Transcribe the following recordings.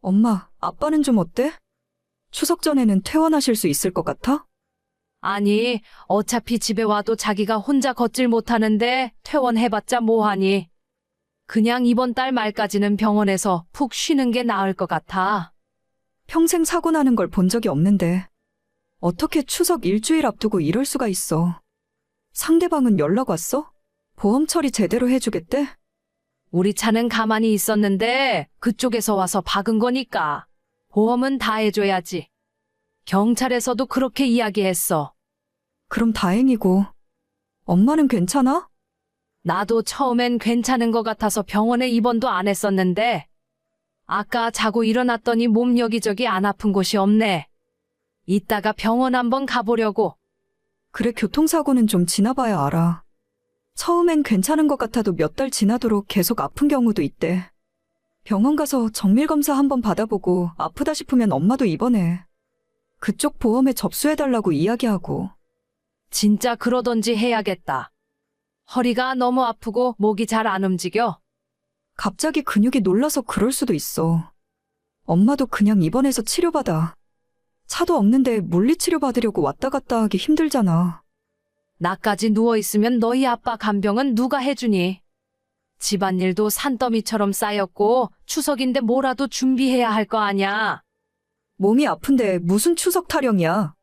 엄마, 아빠는 좀 어때? 추석 전에는 퇴원하실 수 있을 것 같아? 아니, 어차피 집에 와도 자기가 혼자 걷질 못하는데 퇴원해봤자 뭐하니. 그냥 이번 달 말까지는 병원에서 푹 쉬는 게 나을 것 같아. 평생 사고 나는 걸 본 적이 없는데. 어떻게 추석 일주일 앞두고 이럴 수가 있어. 상대방은 연락 왔어? 보험 처리 제대로 해주겠대? 우리 차는 가만히 있었는데 그쪽에서 와서 박은 거니까 보험은 다 해줘야지. 경찰에서도 그렇게 이야기했어. 그럼 다행이고. 엄마는 괜찮아? 나도 처음엔 괜찮은 것 같아서 병원에 입원도 안 했었는데 아까 자고 일어났더니 몸 여기저기 안 아픈 곳이 없네. 이따가 병원 한번 가보려고. 그래, 교통사고는 좀 지나봐야 알아. 처음엔 괜찮은 것 같아도 몇 달 지나도록 계속 아픈 경우도 있대. 병원 가서 정밀검사 한번 받아보고 아프다 싶으면 엄마도 입원해. 그쪽 보험에 접수해달라고 이야기하고. 진짜 그러던지 해야겠다. 허리가 너무 아프고 목이 잘 안 움직여. 갑자기 근육이 놀라서 그럴 수도 있어. 엄마도 그냥 입원해서 치료받아. 차도 없는데 물리치료 받으려고 왔다 갔다 하기 힘들잖아. 나까지 누워있으면 너희 아빠 간병은 누가 해주니? 집안일도 산더미처럼 쌓였고 추석인데 뭐라도 준비해야 할 거 아냐? 몸이 아픈데 무슨 추석 타령이야.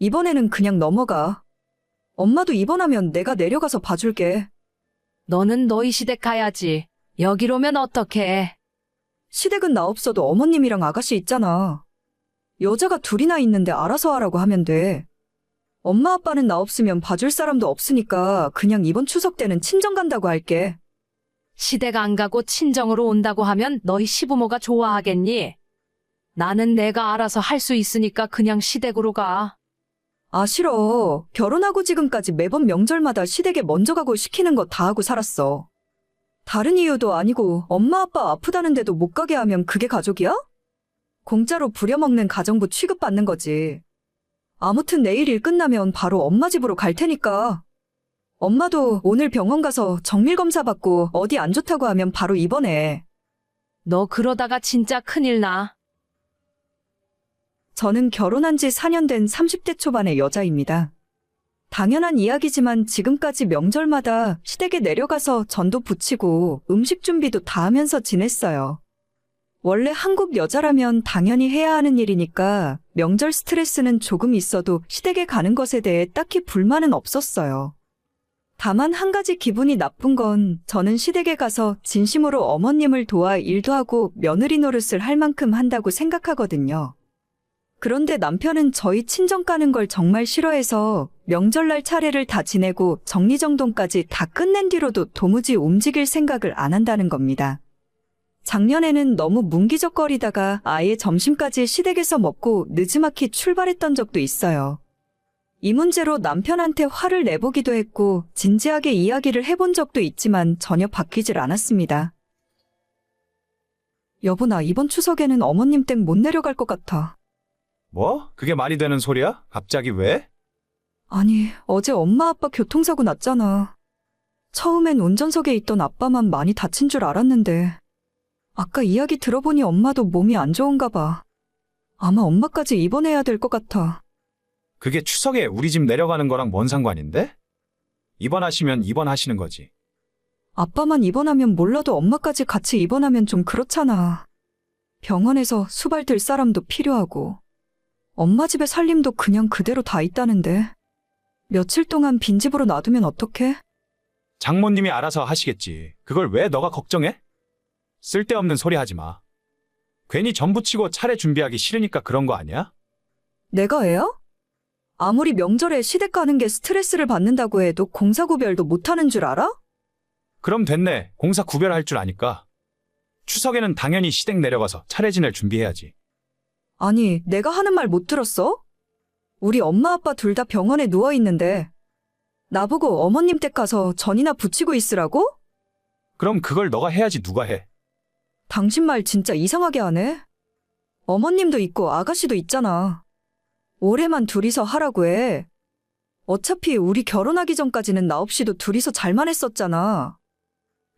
이번에는 그냥 넘어가. 엄마도 입원하면 내가 내려가서 봐줄게. 너는 너희 시댁 가야지. 여기로면 어떡해? 시댁은 나 없어도 어머님이랑 아가씨 있잖아. 여자가 둘이나 있는데 알아서 하라고 하면 돼. 엄마 아빠는 나 없으면 봐줄 사람도 없으니까 그냥 이번 추석 때는 친정 간다고 할게. 시댁 안 가고 친정으로 온다고 하면 너희 시부모가 좋아하겠니? 나는 내가 알아서 할 수 있으니까 그냥 시댁으로 가. 아, 싫어. 결혼하고 지금까지 매번 명절마다 시댁에 먼저 가고 시키는 거 다 하고 살았어. 다른 이유도 아니고 엄마 아빠 아프다는데도 못 가게 하면 그게 가족이야? 공짜로 부려먹는 가정부 취급받는 거지. 아무튼 내일 일 끝나면 바로 엄마 집으로 갈 테니까. 엄마도 오늘 병원 가서 정밀검사 받고 어디 안 좋다고 하면 바로 입원해. 너 그러다가 진짜 큰일 나. 저는 결혼한 지 4년 된 30대 초반의 여자입니다. 당연한 이야기지만 지금까지 명절마다 시댁에 내려가서 전도 부치고 음식 준비도 다 하면서 지냈어요. 원래 한국 여자라면 당연히 해야 하는 일이니까 명절 스트레스는 조금 있어도 시댁에 가는 것에 대해 딱히 불만은 없었어요. 다만 한 가지 기분이 나쁜 건 저는 시댁에 가서 진심으로 어머님을 도와 일도 하고 며느리 노릇을 할 만큼 한다고 생각하거든요. 그런데 남편은 저희 친정 가는 걸 정말 싫어해서 명절날 차례를 다 지내고 정리정돈까지 다 끝낸 뒤로도 도무지 움직일 생각을 안 한다는 겁니다. 작년에는 너무 문기적거리다가 아예 점심까지 시댁에서 먹고 늦지막히 출발했던 적도 있어요. 이 문제로 남편한테 화를 내보기도 했고 진지하게 이야기를 해본 적도 있지만 전혀 바뀌질 않았습니다. 여보 나 이번 추석에는 어머님 댁 못 내려갈 것 같아. 뭐? 그게 말이 되는 소리야? 갑자기 왜? 아니, 어제 엄마 아빠 교통사고 났잖아. 처음엔 운전석에 있던 아빠만 많이 다친 줄 알았는데, 아까 이야기 들어보니 엄마도 몸이 안 좋은가 봐. 아마 엄마까지 입원해야 될 것 같아. 그게 추석에 우리 집 내려가는 거랑 뭔 상관인데? 입원하시면 입원하시는 거지. 아빠만 입원하면 몰라도 엄마까지 같이 입원하면 좀 그렇잖아. 병원에서 수발 들 사람도 필요하고, 엄마 집에 살림도 그냥 그대로 다 있다는데, 며칠 동안 빈집으로 놔두면 어떡해? 장모님이 알아서 하시겠지. 그걸 왜 너가 걱정해? 쓸데없는 소리 하지 마. 괜히 전 부치고 차례 준비하기 싫으니까 그런 거 아니야? 내가 애야? 아무리 명절에 시댁 가는 게 스트레스를 받는다고 해도 공사 구별도 못하는 줄 알아? 그럼 됐네. 공사 구별할 줄 아니까. 추석에는 당연히 시댁 내려가서 차례 지낼 준비해야지. 아니, 내가 하는 말 못 들었어? 우리 엄마 아빠 둘 다 병원에 누워 있는데 나보고 어머님 댁 가서 전이나 붙이고 있으라고? 그럼 그걸 너가 해야지 누가 해. 당신 말 진짜 이상하게 하네. 어머님도 있고 아가씨도 있잖아. 올해만 둘이서 하라고 해. 어차피 우리 결혼하기 전까지는 나 없이도 둘이서 잘만 했었잖아.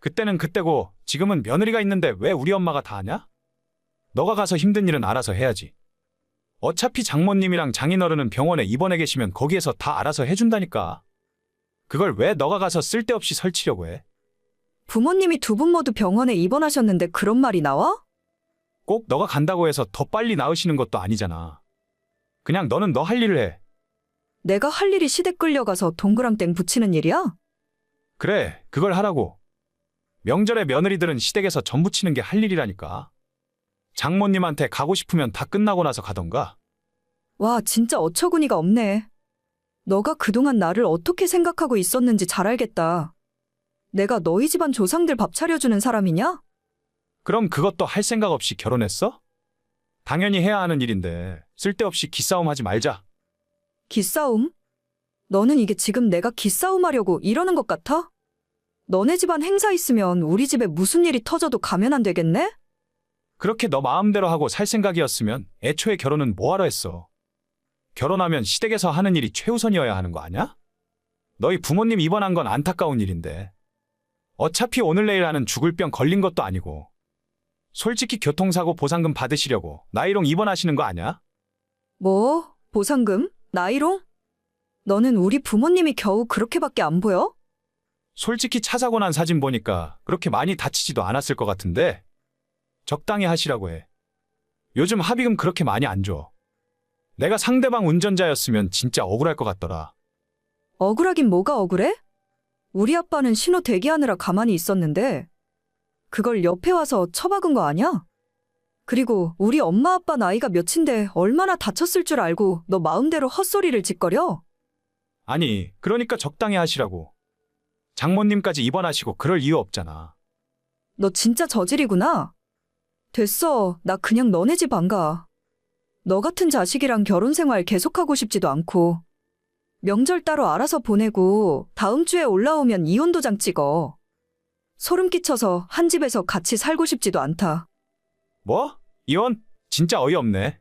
그때는 그때고 지금은 며느리가 있는데 왜 우리 엄마가 다 하냐? 너가 가서 힘든 일은 알아서 해야지. 어차피 장모님이랑 장인어른은 병원에 입원해 계시면 거기에서 다 알아서 해준다니까. 그걸 왜 너가 가서 쓸데없이 설치려고 해? 부모님이 두 분 모두 병원에 입원하셨는데 그런 말이 나와? 꼭 너가 간다고 해서 더 빨리 나으시는 것도 아니잖아. 그냥 너는 너 할 일을 해. 내가 할 일이 시댁 끌려가서 동그랑땡 붙이는 일이야? 그래, 그걸 하라고. 명절에 며느리들은 시댁에서 전 부치는 게 할 일이라니까. 장모님한테 가고 싶으면 다 끝나고 나서 가던가. 와, 진짜 어처구니가 없네. 너가 그동안 나를 어떻게 생각하고 있었는지 잘 알겠다. 내가 너희 집안 조상들 밥 차려주는 사람이냐? 그럼 그것도 할 생각 없이 결혼했어? 당연히 해야 하는 일인데 쓸데없이 기싸움 하지 말자. 기싸움? 너는 이게 지금 내가 기싸움 하려고 이러는 것 같아? 너네 집안 행사 있으면 우리 집에 무슨 일이 터져도 가면 안 되겠네? 그렇게 너 마음대로 하고 살 생각이었으면 애초에 결혼은 뭐하러 했어? 결혼하면 시댁에서 하는 일이 최우선이어야 하는 거 아냐? 너희 부모님 입원한 건 안타까운 일인데. 어차피 오늘 내일 하는 죽을 병 걸린 것도 아니고. 솔직히 교통사고 보상금 받으시려고 나이롱 입원하시는 거 아냐? 뭐? 보상금? 나이롱? 너는 우리 부모님이 겨우 그렇게밖에 안 보여? 솔직히 차 사고 난 사진 보니까 그렇게 많이 다치지도 않았을 것 같은데 적당히 하시라고 해. 요즘 합의금 그렇게 많이 안 줘. 내가 상대방 운전자였으면 진짜 억울할 것 같더라. 억울하긴 뭐가 억울해? 우리 아빠는 신호 대기하느라 가만히 있었는데 그걸 옆에 와서 처박은 거 아니야? 그리고 우리 엄마 아빠 나이가 몇인데 얼마나 다쳤을 줄 알고 너 마음대로 헛소리를 짓거려? 아니, 그러니까 적당히 하시라고. 장모님까지 입원하시고 그럴 이유 없잖아. 너 진짜 저질이구나. 됐어. 나 그냥 너네 집 안 가. 너 같은 자식이랑 결혼 생활 계속하고 싶지도 않고. 명절 따로 알아서 보내고 다음 주에 올라오면 이혼 도장 찍어. 소름 끼쳐서 한 집에서 같이 살고 싶지도 않다. 뭐? 이혼? 진짜 어이없네.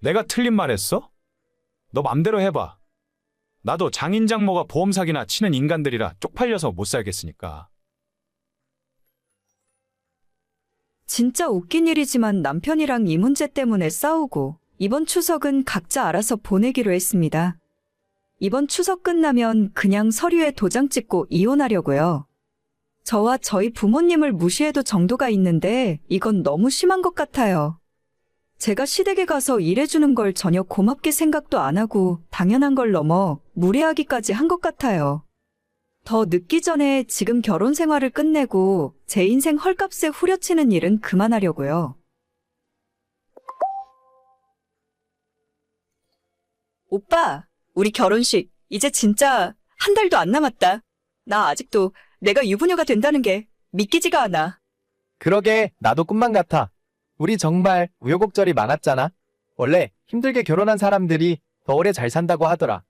내가 틀린 말 했어? 너 맘대로 해봐. 나도 장인장모가 보험 사기나 치는 인간들이라 쪽팔려서 못 살겠으니까. 진짜 웃긴 일이지만 남편이랑 이 문제 때문에 싸우고 이번 추석은 각자 알아서 보내기로 했습니다. 이번 추석 끝나면 그냥 서류에 도장 찍고 이혼하려고요. 저와 저희 부모님을 무시해도 정도가 있는데 이건 너무 심한 것 같아요. 제가 시댁에 가서 일해주는 걸 전혀 고맙게 생각도 안 하고 당연한 걸 넘어 무례하기까지 한 것 같아요. 더 늦기 전에 지금 결혼 생활을 끝내고 제 인생 헐값에 후려치는 일은 그만하려고요. 오빠, 우리 결혼식 이제 진짜 한 달도 안 남았다. 나 아직도 내가 유부녀가 된다는 게 믿기지가 않아. 그러게 나도 꿈만 같아. 우리 정말 우여곡절이 많았잖아. 원래 힘들게 결혼한 사람들이 더 오래 잘 산다고 하더라.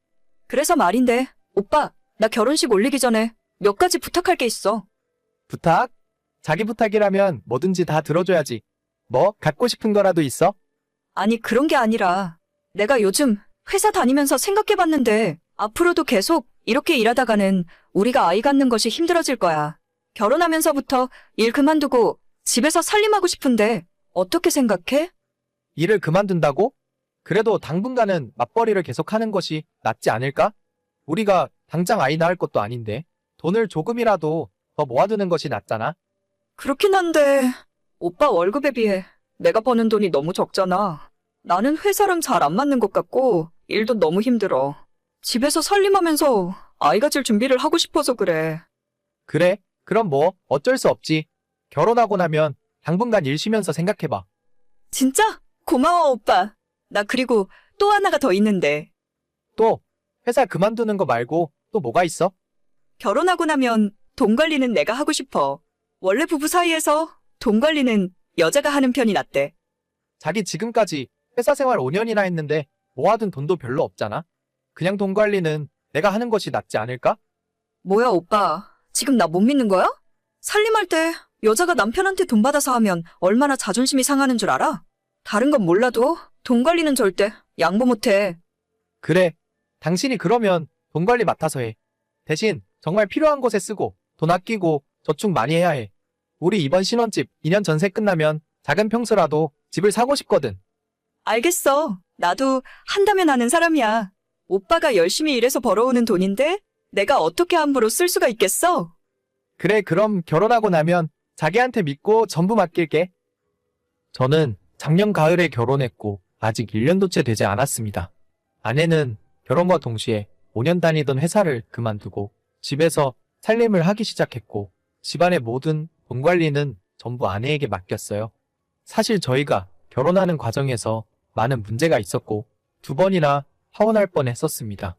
그래서 말인데, 오빠, 나 결혼식 올리기 전에 몇 가지 부탁할 게 있어. 부탁? 자기 부탁이라면 뭐든지 다 들어줘야지. 뭐 갖고 싶은 거라도 있어? 아니, 그런 게 아니라 내가 요즘 회사 다니면서 생각해 봤는데 앞으로도 계속 이렇게 일하다가는 우리가 아이 갖는 것이 힘들어질 거야. 결혼하면서부터 일 그만두고 집에서 살림하고 싶은데 어떻게 생각해? 일을 그만둔다고? 그래도 당분간은 맞벌이를 계속하는 것이 낫지 않을까? 우리가 당장 아이 낳을 것도 아닌데 돈을 조금이라도 더 모아두는 것이 낫잖아. 그렇긴 한데 오빠 월급에 비해 내가 버는 돈이 너무 적잖아. 나는 회사랑 잘 안 맞는 것 같고 일도 너무 힘들어. 집에서 살림하면서 아이 가질 준비를 하고 싶어서 그래. 그래? 그럼 뭐 어쩔 수 없지. 결혼하고 나면 당분간 일 쉬면서 생각해봐. 진짜? 고마워, 오빠. 나 그리고 또 하나가 더 있는데. 또 회사 그만두는 거 말고 또 뭐가 있어? 결혼하고 나면 돈 관리는 내가 하고 싶어. 원래 부부 사이에서 돈 관리는 여자가 하는 편이 낫대. 자기 지금까지 회사 생활 5년이나 했는데 모아둔 돈도 별로 없잖아. 그냥 돈 관리는 내가 하는 것이 낫지 않을까? 뭐야, 오빠. 지금 나 못 믿는 거야? 살림할 때 여자가 남편한테 돈 받아서 하면 얼마나 자존심이 상하는 줄 알아? 다른 건 몰라도 돈 관리는 절대 양보 못 해. 그래. 당신이 그러면 돈 관리 맡아서 해. 대신 정말 필요한 곳에 쓰고 돈 아끼고 저축 많이 해야 해. 우리 이번 신혼집 2년 전세 끝나면 작은 평수라도 집을 사고 싶거든. 알겠어. 나도 한다면 하는 사람이야. 오빠가 열심히 일해서 벌어오는 돈인데 내가 어떻게 함부로 쓸 수가 있겠어? 그래, 그럼 결혼하고 나면 자기한테 믿고 전부 맡길게. 저는 작년 가을에 결혼했고 아직 1년도 채 되지 않았습니다. 아내는 결혼과 동시에 5년 다니던 회사를 그만두고 집에서 살림을 하기 시작했고 집안의 모든 돈 관리는 전부 아내에게 맡겼어요. 사실 저희가 결혼하는 과정에서 많은 문제가 있었고 두 번이나 파혼할 뻔 했었습니다.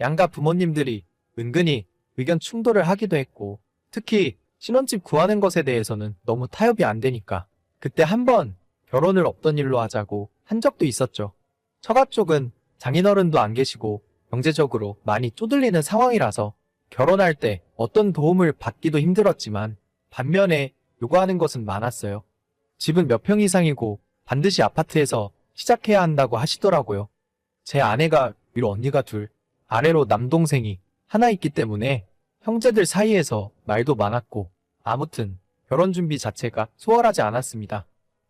양가 부모님들이 은근히 의견 충돌을 하기도 했고 특히 신혼집 구하는 것에 대해서는 너무 타협이 안 되니까 그때 한번 결혼을 없던 일로 하자고 한 적도 있었죠. 처가 쪽은 장인어른도 안 계시고 경제적으로 많이 쪼들리는 상황이라서 결혼할 때 어떤 도움을 받기도 힘들었지만 반면에 요구하는 것은 많았어요. 집은 몇 평 이상이고 반드시 아파트에서 시작해야 한다고 하시더라고요. 제 아내가 위로 언니가 둘, 아래로 남동생이 하나 있기 때문에 형제들 사이에서 말도 많았고 아무튼 결혼 준비 자체가 수월하지 않았습니다.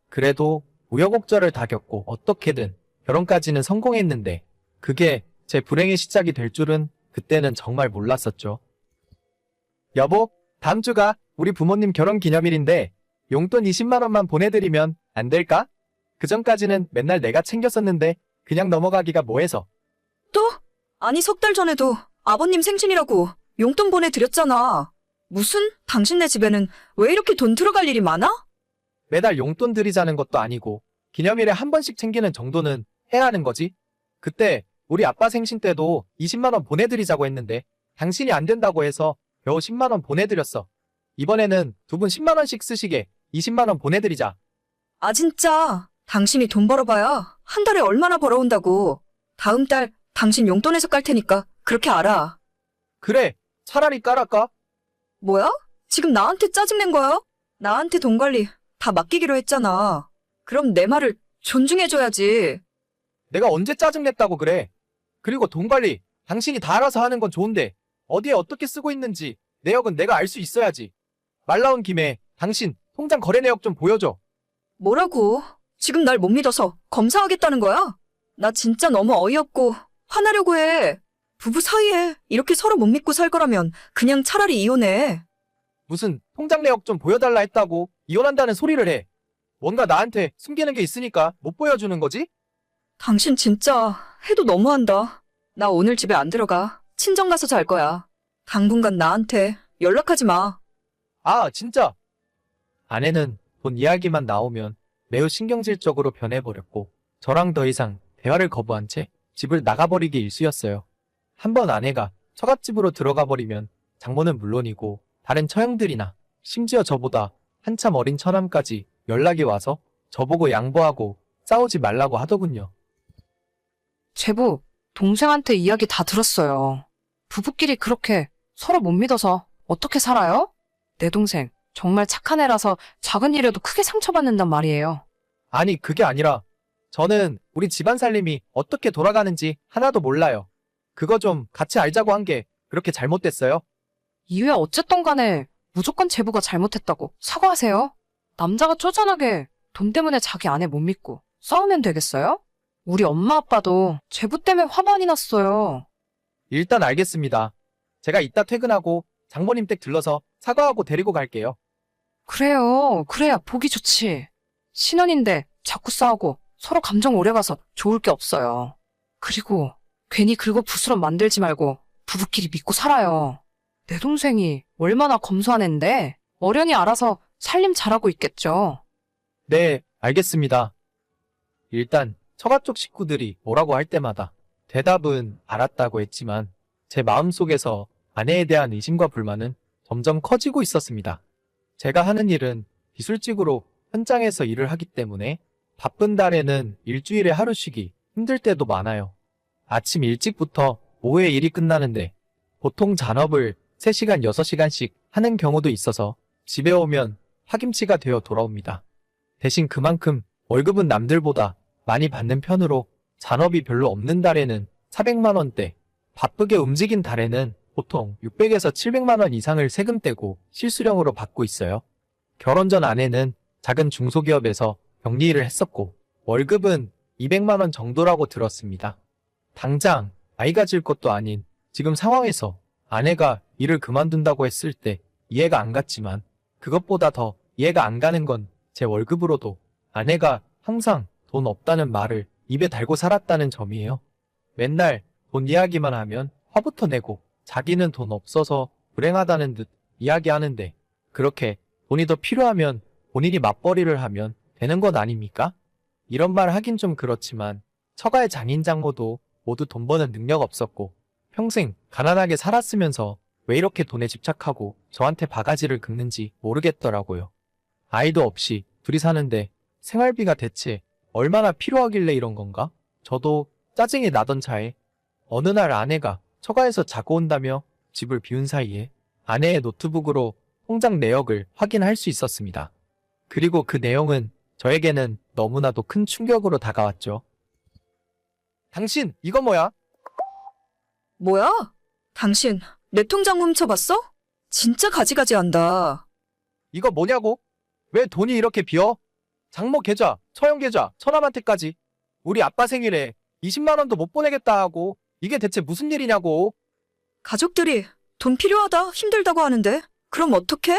그래도 우여곡절을 다 겪고 어떻게든 결혼까지는 성공했는데 그게 제 불행의 시작이 될 줄은 그때는 정말 몰랐었죠. 여보, 다음 주가 우리 부모님 결혼 기념일인데 용돈 20만 원만 보내드리면 안 될까? 그 전까지는 맨날 내가 챙겼었는데 그냥 넘어가기가 뭐해서. 또? 아니 석 달 전에도 아버님 생신이라고 용돈 보내드렸잖아. 무슨? 당신네 집에는 왜 이렇게 돈 들어갈 일이 많아? 매달 용돈 드리자는 것도 아니고 기념일에 한 번씩 챙기는 정도는 해야 하는 거지. 그때 우리 아빠 생신 때도 20만 원 보내드리자고 했는데 당신이 안 된다고 해서 겨우 10만 원 보내드렸어. 이번에는 두 분 10만 원씩 쓰시게 20만 원 보내드리자. 아 진짜 당신이 돈 벌어봐야 한 달에 얼마나 벌어온다고. 다음 달 당신 용돈에서 깔 테니까 그렇게 알아. 그래, 차라리 깔아까? 뭐야? 지금 나한테 짜증낸 거야? 나한테 돈 관리 다 맡기기로 했잖아. 그럼 내 말을 존중해줘야지. 내가 언제 짜증냈다고 그래? 그리고 돈 관리 당신이 다 알아서 하는 건 좋은데 어디에 어떻게 쓰고 있는지 내역은 내가 알 수 있어야지. 말 나온 김에 당신 통장 거래 내역 좀 보여줘. 뭐라고? 지금 날 못 믿어서 검사하겠다는 거야? 나 진짜 너무 어이없고 화나려고 해. 부부 사이에 이렇게 서로 못 믿고 살 거라면 그냥 차라리 이혼해. 무슨 통장 내역 좀 보여달라 했다고 이혼한다는 소리를 해. 뭔가 나한테 숨기는 게 있으니까 못 보여주는 거지? 당신 진짜 해도 너무한다. 나 오늘 집에 안 들어가. 친정 가서 잘 거야. 당분간 나한테 연락하지 마. 아, 진짜. 아내는 돈 이야기만 나오면 매우 신경질적으로 변해버렸고 저랑 더 이상 대화를 거부한 채 집을 나가버리기 일쑤였어요. 한 번 아내가 처갓집으로 들어가 버리면 장모는 물론이고 다른 처형들이나 심지어 저보다 한참 어린 처남까지 연락이 와서 저보고 양보하고 싸우지 말라고 하더군요. 제부, 동생한테 이야기 다 들었어요. 부부끼리 그렇게 서로 못 믿어서 어떻게 살아요? 내 동생, 정말 착한 애라서 작은 일에도 크게 상처받는단 말이에요. 아니, 그게 아니라 저는 우리 집안 살림이 어떻게 돌아가는지 하나도 몰라요. 그거 좀 같이 알자고 한 게 그렇게 잘못됐어요? 이후에 어쨌든 간에 무조건 제부가 잘못했다고 사과하세요. 남자가 쪼잔하게 돈 때문에 자기 아내 못 믿고 싸우면 되겠어요? 우리 엄마 아빠도 제부 때문에 화 많이 났어요. 일단 알겠습니다. 제가 이따 퇴근하고 장모님 댁 들러서 사과하고 데리고 갈게요. 그래요. 그래야 보기 좋지. 신혼인데 자꾸 싸우고 서로 감정 오래가서 좋을 게 없어요. 그리고 괜히 긁어 부스럼 만들지 말고 부부끼리 믿고 살아요. 내 동생이 얼마나 검소한 앤데 어련히 알아서 살림 잘하고 있겠죠. 네, 알겠습니다. 일단 처가 쪽 식구들이 뭐라고 할 때마다 대답은 알았다고 했지만 제 마음속에서 아내에 대한 의심과 불만은 점점 커지고 있었습니다. 제가 하는 일은 기술직으로 현장에서 일을 하기 때문에 바쁜 달에는 일주일에 하루 쉬기 힘들 때도 많아요. 아침 일찍부터 오후에 일이 끝나는데 보통 잔업을 3시간, 6시간씩 하는 경우도 있어서 집에 오면 파김치가 되어 돌아옵니다. 대신 그만큼 월급은 남들보다 많이 받는 편으로 잔업이 별로 없는 달에는 400만 원대, 바쁘게 움직인 달에는 보통 600에서 700만 원 이상을 세금 떼고 실수령으로 받고 있어요. 결혼 전 아내는 작은 중소기업에서 격리를 했었고 월급은 200만 원 정도라고 들었습니다. 당장 아이 가 질 것도 아닌 지금 상황에서 아내가 일을 그만둔다고 했을 때 이해가 안 갔지만 그것보다 더 이해가 안 가는 건 제 월급으로도 아내가 항상 돈 없다는 말을 입에 달고 살았다는 점이에요. 맨날 돈 이야기만 하면 화부터 내고 자기는 돈 없어서 불행하다는 듯 이야기하는데 그렇게 돈이 더 필요하면 본인이 맞벌이를 하면 되는 것 아닙니까? 이런 말 하긴 좀 그렇지만 처가의 장인 장모도 모두 돈 버는 능력 없었고 평생 가난하게 살았으면서 왜 이렇게 돈에 집착하고 저한테 바가지를 긁는지 모르겠더라고요. 아이도 없이 둘이 사는데 생활비가 대체 얼마나 필요하길래 이런 건가? 저도 짜증이 나던 차에 어느 날 아내가 처가에서 자고 온다며 집을 비운 사이에 아내의 노트북으로 통장 내역을 확인할 수 있었습니다. 그리고 그 내용은 저에게는 너무나도 큰 충격으로 다가왔죠. 당신, 이거 뭐야? 뭐야? 당신 내 통장 훔쳐봤어? 진짜 가지가지 한다. 이거 뭐냐고? 왜 돈이 이렇게 비어? 장모 계좌, 처형 계좌, 처남한테까지. 우리 아빠 생일에 20만 원도 못 보내겠다 하고 이게 대체 무슨 일이냐고. 가족들이 돈 필요하다, 힘들다고 하는데 그럼 어떡해?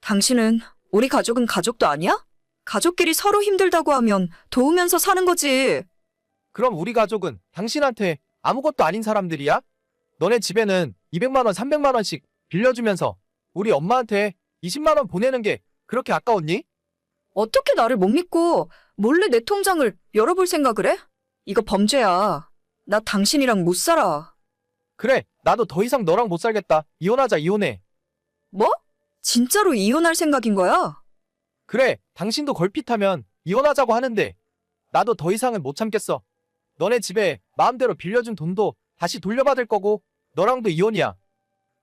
당신은 우리 가족은 가족도 아니야? 가족끼리 서로 힘들다고 하면 도우면서 사는 거지. 그럼 우리 가족은 당신한테 아무것도 아닌 사람들이야? 너네 집에는 200만 원, 300만 원씩 빌려주면서 우리 엄마한테 20만 원 보내는 게 그렇게 아까웠니? 어떻게 나를 못 믿고 몰래 내 통장을 열어볼 생각을 해? 이거 범죄야. 나 당신이랑 못 살아. 그래, 나도 더 이상 너랑 못 살겠다. 이혼하자, 이혼해. 뭐? 진짜로 이혼할 생각인 거야? 그래, 당신도 걸핏하면 이혼하자고 하는데 나도 더 이상은 못 참겠어. 너네 집에 마음대로 빌려준 돈도 다시 돌려받을 거고 너랑도 이혼이야.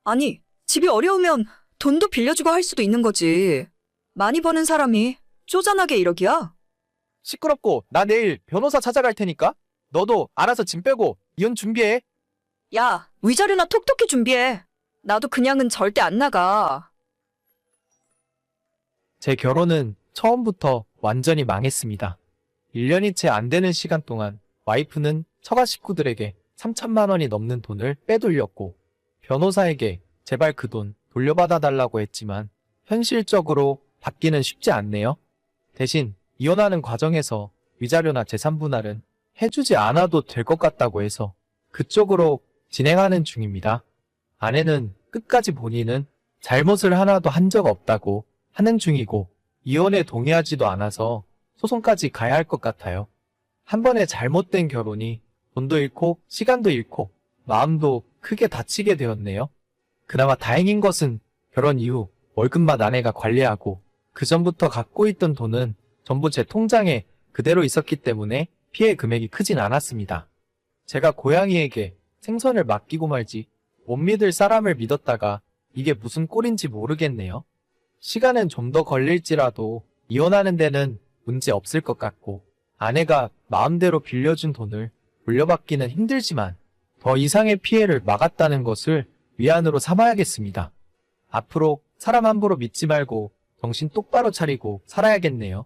아니, 집이 어려우면 돈도 빌려주고 할 수도 있는 거지. 많이 버는 사람이 쪼잔하게 이러기야? 시끄럽고 나 내일 변호사 찾아갈 테니까 너도 알아서 짐 빼고 이혼 준비해. 야, 위자료나 톡톡히 준비해. 나도 그냥은 절대 안 나가. 제 결혼은 처음부터 완전히 망했습니다. 1년이 채 안 되는 시간 동안 와이프는 처가 식구들에게 3천만 원이 넘는 돈을 빼돌렸고 변호사에게 제발 그 돈 돌려받아 달라고 했지만 현실적으로 받기는 쉽지 않네요. 대신 이혼하는 과정에서 위자료나 재산 분할은 해주지 않아도 될 것 같다고 해서 그쪽으로 진행하는 중입니다. 아내는 끝까지 본인은 잘못을 하나도 한 적 없다고 하는 중이고 이혼에 동의하지도 않아서 소송까지 가야 할 것 같아요. 한 번에 잘못된 결혼이 돈도 잃고 시간도 잃고 마음도 크게 다치게 되었네요. 그나마 다행인 것은 결혼 이후 월급만 아내가 관리하고 그 전부터 갖고 있던 돈은 전부 제 통장에 그대로 있었기 때문에 피해 금액이 크진 않았습니다. 제가 고양이에게 생선을 맡기고 말지 못 믿을 사람을 믿었다가 이게 무슨 꼴인지 모르겠네요. 시간은 좀 더 걸릴지라도 이혼하는 데는 문제 없을 것 같고 아내가 마음대로 빌려준 돈을 돌려받기는 힘들지만 더 이상의 피해를 막았다는 것을 위안으로 삼아야겠습니다. 앞으로 사람 함부로 믿지 말고 정신 똑바로 차리고 살아야겠네요.